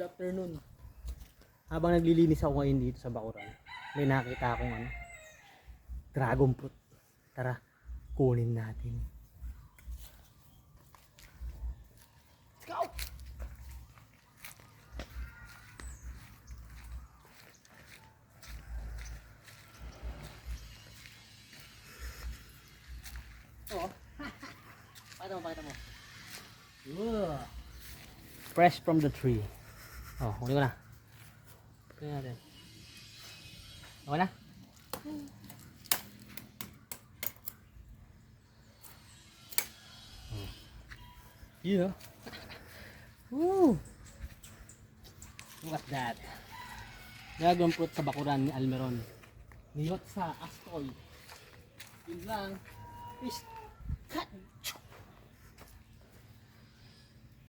afternoon. Habang naglilinis ako ngayon dito sa Bakuran, may nakita akong ano, dragon fruit. Tara, kunin natin. Let's go! Oo. pakita mo, pakita mo. Wow. Fresh from the tree. Oh, kunin ko na. Kunin natin. Okay na? Oh. Yeah. Woo! Look at that. Dragon fruit sa bakuran ni Almeron. Niyot sa Astoy. Yun lang. Peace.